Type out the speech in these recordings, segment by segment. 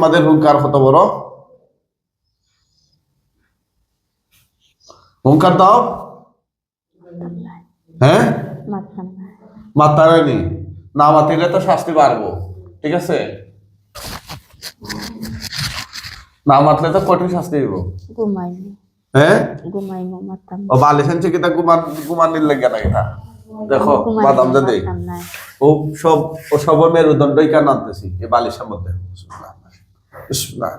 তোমাদের হুঙ্কার কত বড়? হুঙ্কার দাও। হ্যাঁ? মারতাম না মাতিলে তো শাস্তি বাড়বো। ঠিক আছে? না মাতলে তো কঠিন শাস্তি দিব। হ্যাঁ? ঘুমাইমু মারতাম। ও বালিশেন চিকিতা গুমান গুমান নিল লাগে না এটা? দেখো বাদাম দে ও সব ও সব মেরুদণ্ডই কেন আনতেছি? এই বালিশের মধ্যে। বিসমিল্লাহ।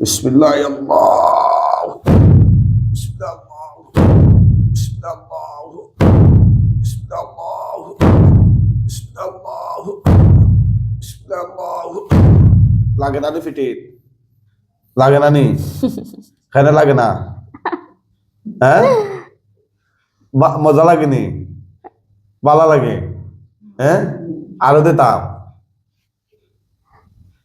বিসমিল্লাহ। বিসমিল্লাহ আল্লাহ। বিসমিল্লাহ আল্লাহ। বিসমিল্লাহ আল্লাহ। বিসমিল্লাহ আল্লাহ। বিসমিল্লাহ আল্লাহ। বিসমিল্লাহ আল্লাহ। লাগে না ফিটিট লাগে না নি? কেন লাগে না? হ্যাঁ? বা- মজা লাগেনি? ভালো লাগে? হ্যাঁ? আরও দিতাম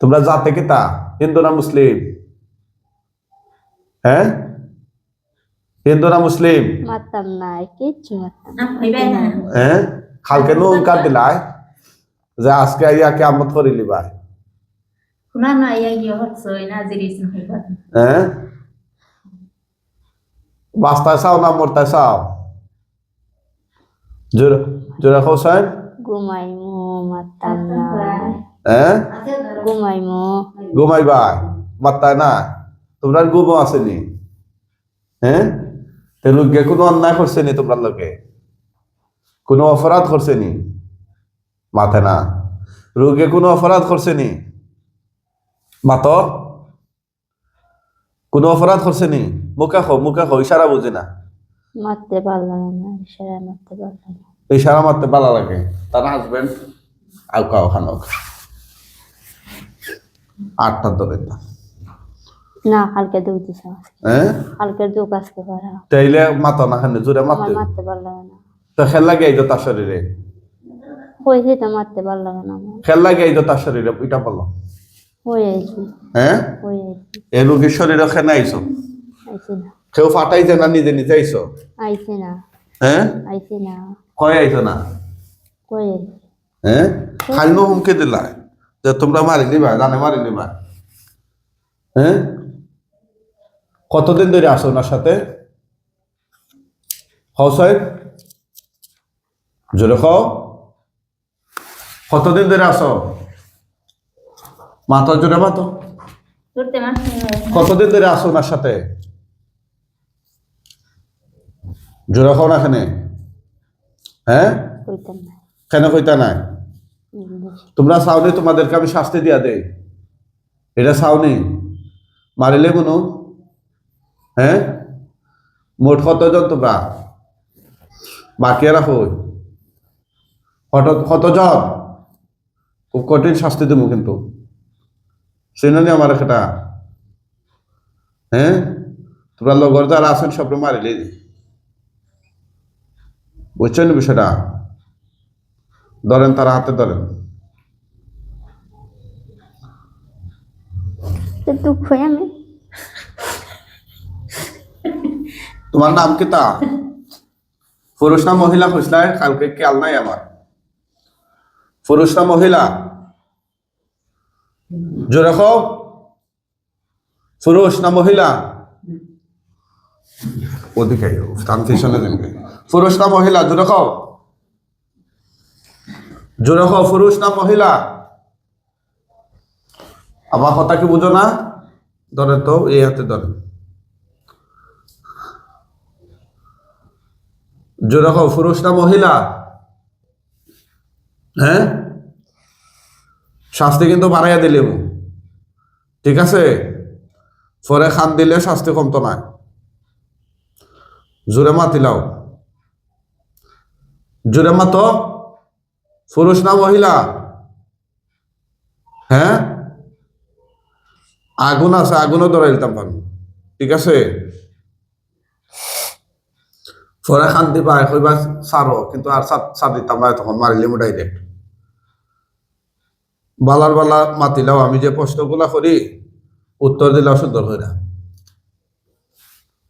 তোমরা জাতে কি তা? হিন্দু না মুসলিম? হ্যাঁ? হিন্দু না মুসলিম? মারতাম না কিচ্ছু হ্যাঁ? কালকে নো কাট দিলাই যে আজকে আইয়া কে আমত করিলি ভাই. হ্যাঁ? বাস্তায় চাও না মরতায় চাও? জোরে জোরে হোসেন ঘুমাইমু মারতাম না হ্যাঁ ঘুমাইমু। ঘুমাই ভাই না তোমরা ঘুমো আসেনি। হ্যাঁ তে কোনো অন্যায় করছে নি তোমরা লোকে কোনো অপরাধ করছে নি মাথে না। রোগে কোনো অপরাধ করছে নি মাত? কোনো অপরাধ করছে নি মুখে খো মুখে খো ইশারা বুঝে না। মারতে পারলাম না ইশারা মারতে পারলাম না। ইশারা মারতে ভালো লাগে। তার হাজবেন্ড আউকা ওখানে আটটা ধরে না না কালকে দিছে হ্যাঁ? কালকে তাইলে না খানে জোরে মারতে। মারতে পারলাম না। তো খেল লাগে এই তো তার শরীরে? হয়েছে তো মারতে পারলাম না খেল লাগে এই তো তার শরীরে এটা বলল হয়ে হ্যাঁ? হয়ে এই রোগীর শরীরে আইছো? কেউ ফাটাইছে না নিজে নিজে আইছো? আইছি না। হ্যাঁ আইছি না। কয় আইছো না? কই আইছি হ্যাঁ খাইনো হুমকে দিলা? যে তোমরা মারি দিবা জানে মারি দিবা। হ্যাঁ কতদিন ধরে আসো ওনার সাথে? হও সাহেব। জোরে খাও কতদিন ধরে আসো মাতো জোরে মাতো. কতদিন ধরে আসো ওনার সাথে? জোরে খাও না এখানে? হ্যাঁ? কেন কইতা নাই? তোমরা চাওনি তোমাদেরকে আমি শাস্তি দিয়া দেই। এটা চাওনি? মারিলে কোনো? হ্যাঁ? মোট কতজন তোমরা? বাকি রাখো কত কতজন? খুব কঠিন শাস্তি দেবো কিন্তু। চিনি আমার একটা? হ্যাঁ? তোমরা লগর যারা আছেন সবরে মারিলে বুঝছেন বিষয়টা? ধরেন তারা হাতে ধরেন। তোমার নাম কি তা? পুরুষ না মহিলা খুঁজলাই কালকে খেয়াল নাই আমার। পুরুষ না মহিলা? জোরে খাও পুরুষ না মহিলা? ওদিকে স্থান পিছনে দেখবে পুরুষ মহিলা? জোরে খাও জোরে খাও পুরুষ মহিলা? আমার কথা কি বুঝো না? ধরে তো, এই হাতে ধরে। জোরে খাও পুরুষ মহিলা? হ্যাঁ? শাস্তি কিন্তু বাড়াইয়া দিলে ঠিক আছে? পরে খান দিলে শাস্তি কমতো না জোরে মাতিলাও। জোরে মাতো। পুরুষ না মহিলা? হ্যাঁ? আগুন আছে, আগুনও ধরে দিতাম পারব ঠিক আছে? পরে শান্তি পায় কইবা সারো, কিন্তু আর সার সার দিতাম না তখন, মারিলে ডাইরেক্ট বালার বালা মাতিলাও, আমি যে প্রশ্নগুলা করি, উত্তর দিলাও সুন্দর হয়ে না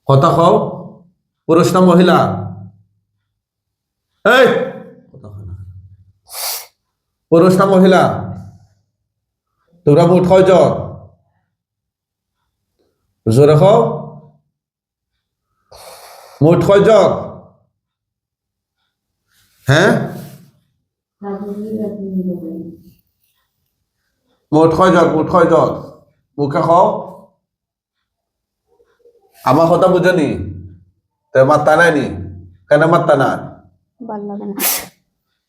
কথা কও, পুরুষ না মহিলা? এই! কথা না। পুরুষ না মহিলা? তোমরা মোট কয়জন? জোরে কও। মোট কয়জন? হ্যাঁ? মোট কয়জন? মোট কয়জন? মুখে কও। আমার কথা বুঝেনি? তে মাত্তা নাইনি? কেন মাত্তা না ভালো লাগে না।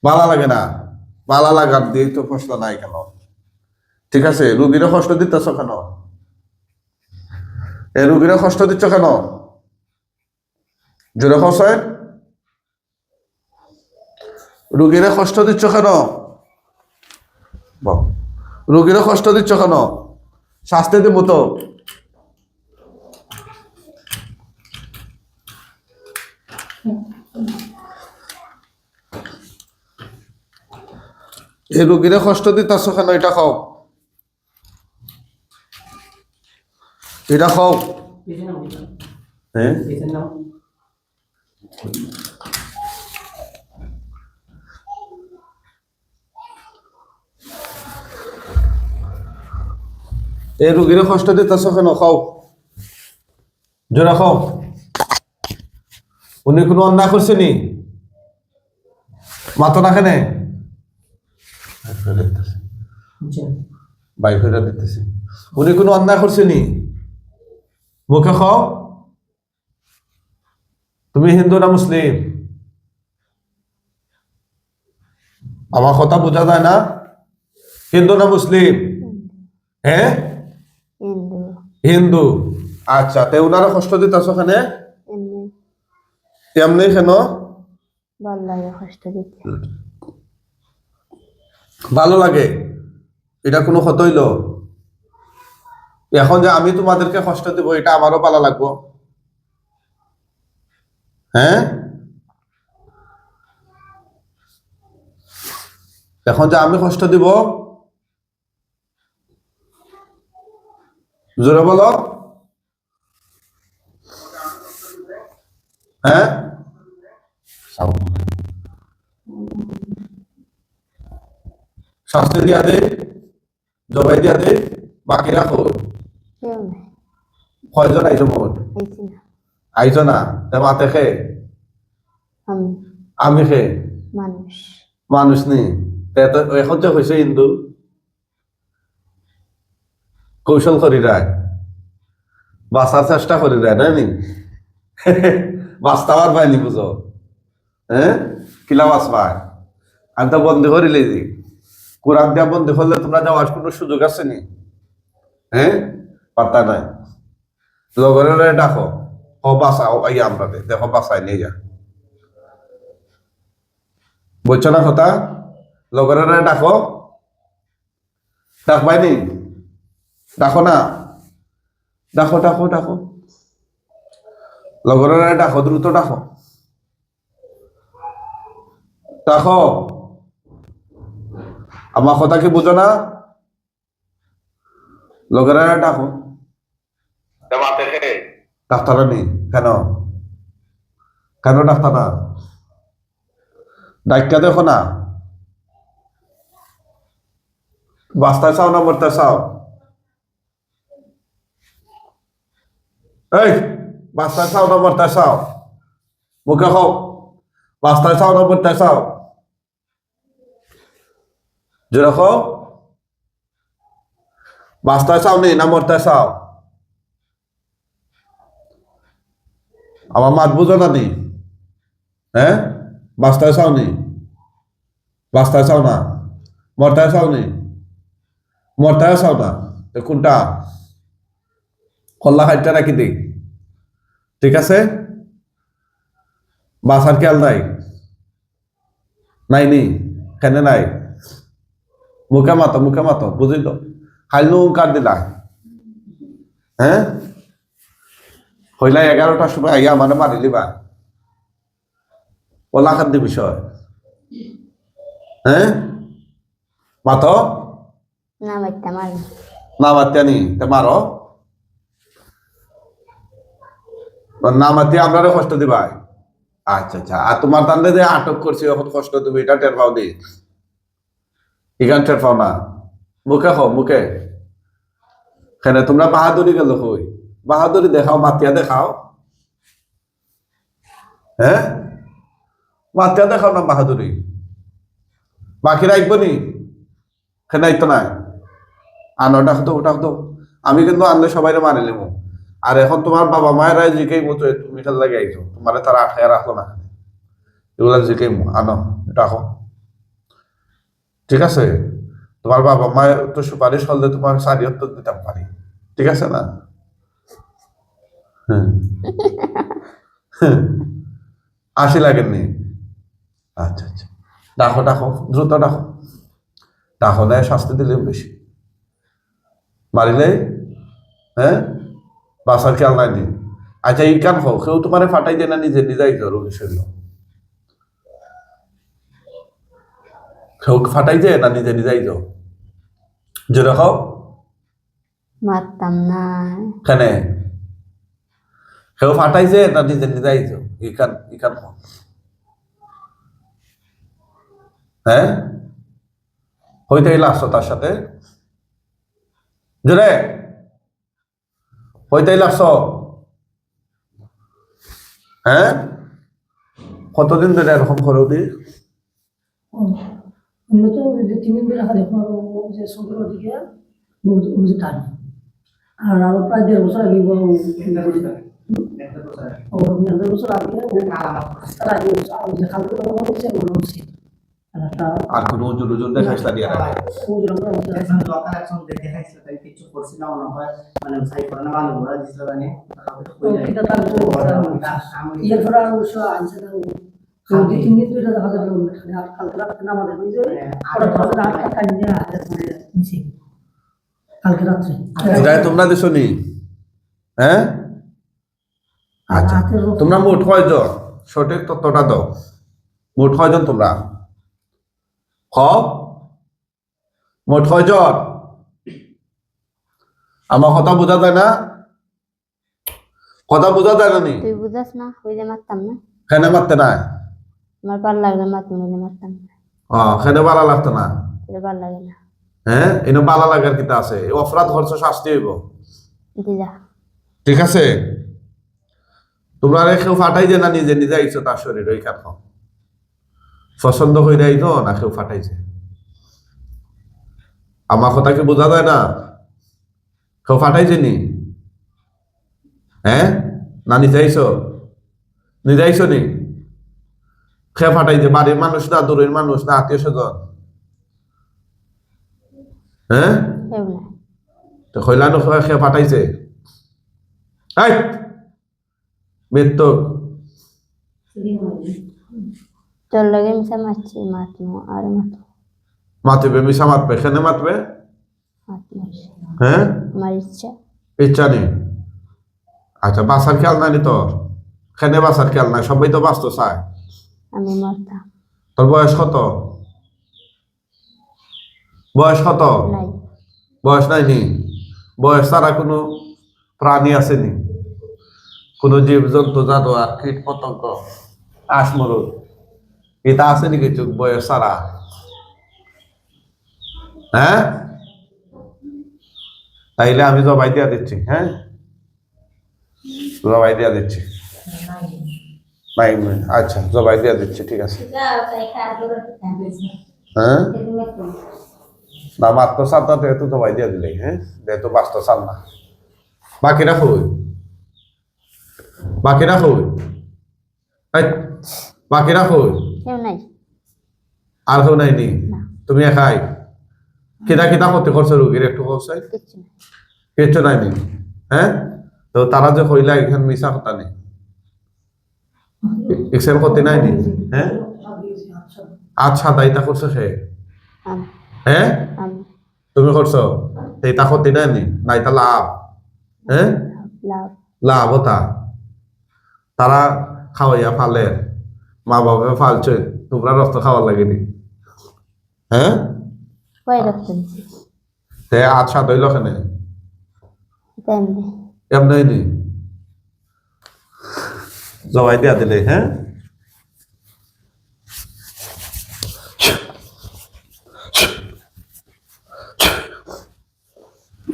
ভালো লাগে লাগার দিয়ে তো কষ্ট নাই কেন? ঠিক আছে, রুগীরা কষ্ট দিতেছ কেন? এ রুগীরা কষ্ট দিচ্ছ কেন? জোরে খসে রুগীরা কষ্ট দিচ্ছ কেন? বল। রুগীরা কষ্ট দিচ্ছ কেন? শাস্তি দিব তো। এই রুগীরা কষ্ট দিতেছ কেন? এটা খাও। এটা খাও। এই রুগীরা কষ্ট দিতেছ কেন? খাও। জোরা খাও। উনি কোনো অন্যায় করছে নি মাথা কেনে বাইক হয়ে দিতেছে। উনি কোনো অন্যায় করছে নি? মুখে খাও। তুমি হিন্দু না মুসলিম? আমার কথা বোঝা যায় না? হিন্দু না মুসলিম? হ্যাঁ? হিন্দু। আচ্ছা তে ওনারা কষ্ট দিতেছ ওখানে এমনি এমনি কেন? কষ্ট দিতে। ভালো লাগে। এটা কোনো ক্ষত হইল এখন যে আমি তোমাদেরকে কষ্ট দেব, এটা আমারও ভালো লাগবো। হ্যাঁ? এখন যে আমি কষ্ট দিব, জোরে বলো। হ্যাঁ? শাস্তি দিয়া দে জবাই দিয়া দে বাকি রাখো। কয়জন আইছো মোট? আইছি না। তে মাতে খে? আমি। খে? মানুষ। মানুষ নি? তে তো এখন যে হয়েছে হিন্দু কৌশল করি রায়। বাঁচার চেষ্টা করি রায় না? নি বাঁচতাবার পাইনি বুঝো। হ্যাঁ? কিলা বাঁচবাই আমি তো বন্ধ করিলে কোরআন দিয়া বন্ধ করলে তোমরা যাওয়ার কোনো সুযোগ আছে নি? হ্যাঁ? পাত্তা নাই। লগরে ডাকো। ও বাঁচাও এই আমরা দেখো বাঁচাই নিয়ে যা। বুঝছ না কথা? লগরে ডাকো। ডাকবাই নি ডাকো না। ডাকো ডাকো ডাকো। লগরে ডাকো, দ্রুত ডাকো। ডাকো। আমার কথা কি বুঝো না? লগরে ডাকো ডাক্তার নেই কেন? কেন ডাক্তার না? ডাক্তার দেখো না। বাস্তায় চাও না মরতে চাও? এই বাস্তায় চাও না মরতে চাও? মুখে খাও বাস্তায় চাও না মরতে চাও? জোরে খাও বাস্তায় চাও নি না মরতে চাও? আমার মাত বুঝো না নি? হ্যাঁ বাস্তায় চাও নি? বাস্তায় চাও না? মরতায় চাও নি? মরতায় চাও না? কোনটা? কল্লা খাইটা রাখি দিই ঠিক আছে? বাসার খেয়াল নাই? নাই নি? কেন নাই? মুখে মাতো মুখে মাতো বুঝি তো? খাইলো কার দিলা। হ্যাঁ হইলা এগারোটার সময় আইয়া মানে মারিলি বা ওলা খাদ্য বিষয়। হ্যাঁ মাতো? না মারি। না মাত্যানি তে মারো। না মাতি আপনারা কষ্ট দিবাই। আচ্ছা আচ্ছা। আর তোমার তান্ডে যে আটক করছি এখন কষ্ট তুমি এটা টের পাও দি। ইগান টের না। মুখে হো মুখে কেন তোমরা বাহাদুরি গেল হই বাহাদুরি দেখাও, মাতিয়া দেখাও। হ্যাঁ মাতিয়া দেখাও না বাহাদুরি বাকি রাখব নি? কেন আইতো না আনো ডাক দো ডাক দো। আমি কিন্তু আনলে সবাই মানে নেব আর এখন তোমার বাবা মায়েরা জিকেই মতো তুমি খেল লাগে আইছো তোমার তারা আটকায় রাখল না এগুলা জিকেই আনো ডাকো ঠিক আছে? তোমার বাবা মায়ের তো সুপারিশ করলে তোমার সারি উত্তর দিতাম পারি। ঠিক আছে না? হ্যাঁ। হ্যাঁ। আশি লাগেননি আচ্ছা আচ্ছা। ডাকো ডাকো। দ্রুত ডাকো। ডাকো দেয় শাস্তি দিলে বেশি। মারিলে হ্যাঁ? বাসার খেয়াল নাই আচ্ছা এই কান হোক। কেউ তোমার ফাটাই দেয় না নিজে, নিজেই তো রোগী শরীর। কেউ ফাটাই যায় না নিজে নিজেই যাও? জোরে খাও মারতাম না। কেনে? কেউ ফাটাইছে না নিজে নিজেই যাও? ইকান ইকান হোক হ্যাঁ? হইতে গেলে আসছো তার সাথে। জোরে। হইতে গেলে আসছো হ্যাঁ? কতদিন ধরে এরকম করে উঠি আমরা তো তিন দিন ধরে হাতে যে সমুদ্র দিকে বুঝ- টানি আর আরও প্রায় দেড় বছর আগে দেড় বছর আগে তার আগে ও যে খালকে তো ওগুলো হচ্ছে আর কোনো না দিয়ে লোকাল একজন তাই কিছু করছিল মনে হয় মানে সাই করে না ভালো করে দিছিল তো এটা তার ইয়ের পরে আর আনছে না তোমরা নি? হ্যাঁ? আচ্ছা হাতের রক্ত- তোমরা মোট কয়জন? সঠিক তত্ত্বটা দাও। মোট কয়জন তোমরা? খ মোট কয়জন? আমার কথা বোঝা যায় না? কথা বোঝা যায় না নি? তুই বুঝাস না মারতাম না। কেন মারতে নাই? আমার ভালো লাগলে মারতাম হইলে মারতাম ও কেন ভালো লাগতো না? এটা ভালো লাগে না। হ্যাঁ? এনে ভালো লাগার কিতা আছে? অপরাধ খরচ শাস্তি হইব। ঠিক আছে? তোমরা কেউ ফাটাই যে না নিজে নিজে আইছো তার শরীর ওই কাঠ পছন্দ হয়ে আইতো না কেউ ফাটাইছে। আমার কথা কি বোঝা যায় না? কেউ ফাটাইছে নি? হ্যাঁ? না নিজে আইছো? নিজে আইছো নি? খেয়ে ফাটাইছে বাড়ির মানুষ না দূরের মানুষ না আত্মীয় স্বজন? হ্যাঁ? তো খেয়ে ফাটাইছে? এই! মৃত্যু। তোর লগে মিশা মারছি মাতমো আর মাতমো। মাতবে মিশা মাতবে হ্যাঁ? আমার ইচ্ছা। ইচ্ছা নেই। আচ্ছা বাসার খেয়াল নাই তোর? এখানে বাসার খেয়াল নাই? সবাই তো বাঁচতে চায়। আমি মরতাম। তোর বয়স কত? বয়স কত? নাই। বয়স নাই নি বয়স ছাড়া কোনো প্রাণী আসেনি? কোনো জীব জন্তু জানোয়ার কীট পতঙ্গ আসমরুদ এটা আসেনি কিছু বয়স ছাড়া? হ্যাঁ? তাইলে আমি জবাই দিয়া দিচ্ছি হ্যাঁ? জবাই দিয়া দিচ্ছি। আচ্ছা জবাই দিয়া দিচ্ছি ঠিক আছে। হ্যাঁ। না মাত্র সাতটা যেহেতু জবাই দিয়া দিলে হ্যাঁ? যেহেতু বাঁচতে চাল না বাকিরা কই বাকিরা কই এই, বাকিরা কই আর কেউ নাই নি? তুমি একাই? কিতা কিতা করতে করছ রুগীর একটু কিচ্ছু নাই। কিচ্ছু নাই নি? হ্যাঁ? তো তারা যে কইলা এখানে মিশা কথা নেই। এক্সেল করতে নাই নি? হ্যাঁ? আচ্ছা দায়িতা করছ সে? হ্যাঁ? তুমি করছ? এইটা করতে নাই নি? না এটা লাভ। হ্যাঁ? লাভ। লাভ হতা তারা খাওয়াইয়া ফালে। মা বাবা ফালছে। তোমরা রক্ত খাওয়ার লাগেনি হ্যাঁ? কয় রক্ত দিছি? তে আচ্ছা দইল কেনে? এমনি নি জবাই দিয়া দিলে হ্যাঁ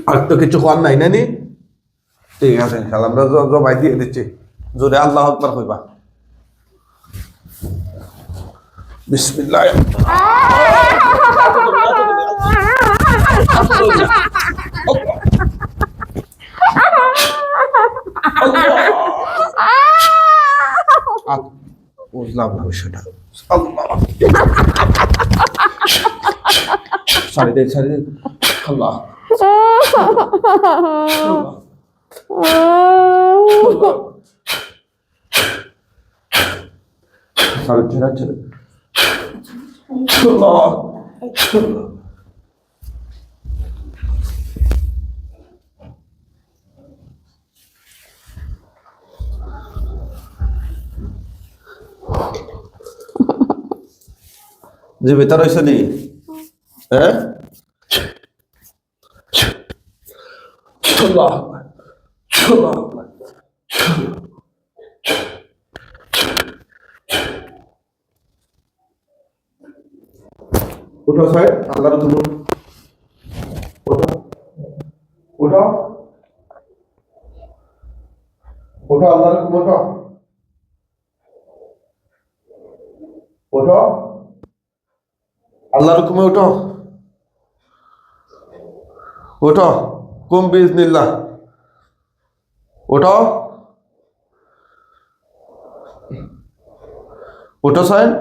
আর তো কিছু হওয়ার নাই নানি ঠিক আছে ইনশাল্লাহ আমরা জ- জবাই দিয়ে দিচ্ছি জোরে আল্লাহ আকবার কইবা বিসমিল্লাহ আ- বুঝলাম না বিষয়টা আল্লাহ সারি দে সারি দে আল্লাহ আল্লাহ আল্লাহ সারি ছেড়ে ছেড়ে আল্লাহ আল্লাহ জীবিত রয়েছে নি? হ্যাঁ? আল্লাহ আল্লাহ উঠো সাহেব আল্লাহর তুমি উঠো। উঠো। উঠো। আল্লাহর তুমি উঠো উঠো আল্লাহর হুকুমে উঠো। উঠো। কুম বিজনিল্লাহ। উঠো। উঠো সাহেব।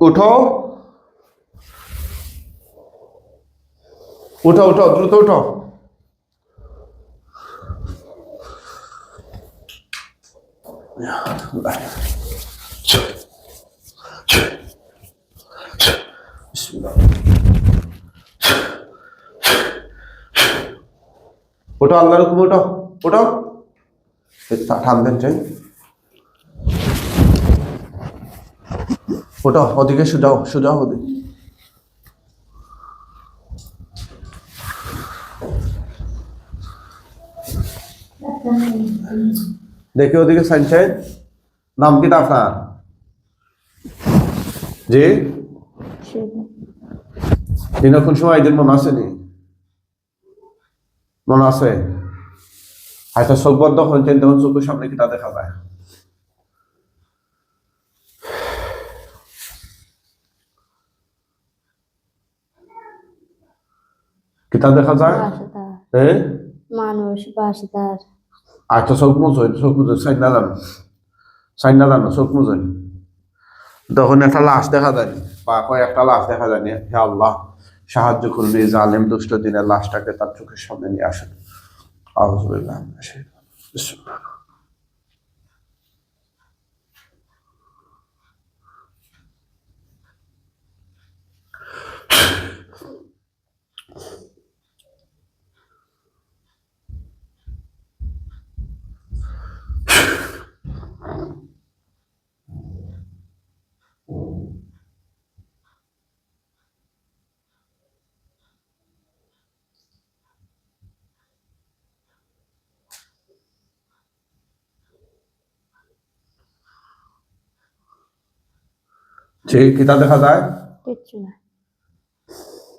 উঠো। উঠো উঠো দ্রুত উঠো। ওটা আল্লাহর হুকুম ওটা ওটা দেন চাই ওটা ওদিকে সোজাও সোজাও ওদিকে। দেখি ওদিকে, সাইনসাইন। নাম কি আপনার? জি? শুধু দিন কোন সময় এদের মনে আসেনি মনে আছে? হয়তো চোখ বন্ধ তখন চোখের সামনে কিটা দেখা যায়। কিতা দেখা যায়? হ্যাঁ মানুষ তার আচ্ছা চোখ মুজোয় চোখ মুজোয় সাইন না জানো? সাইন না জানো? চোখ তখন একটা লাশ দেখা যায়নি বা কয়েকটা লাশ দেখা যায়নি হে আল্লাহ সাহায্য করবে এই জালেম দুষ্ট দিনের লাশটাকে তার চোখের সামনে নিয়ে আসেন। আউযুবিল্লাহ মিনাশ যে কিতা দেখা যায়? কিচ্ছু না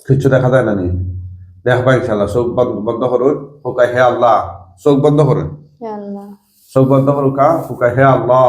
কিচ্ছু দেখা যায় না নি? দেখবা ইনশাল্লাহ চোখ বন্ধ বন্ধ করুন হুকাই হে আল্লাহ। চোখ বন্ধ করুন। চোখ বন্ধ করুকা হুকাই হে আল্লাহ।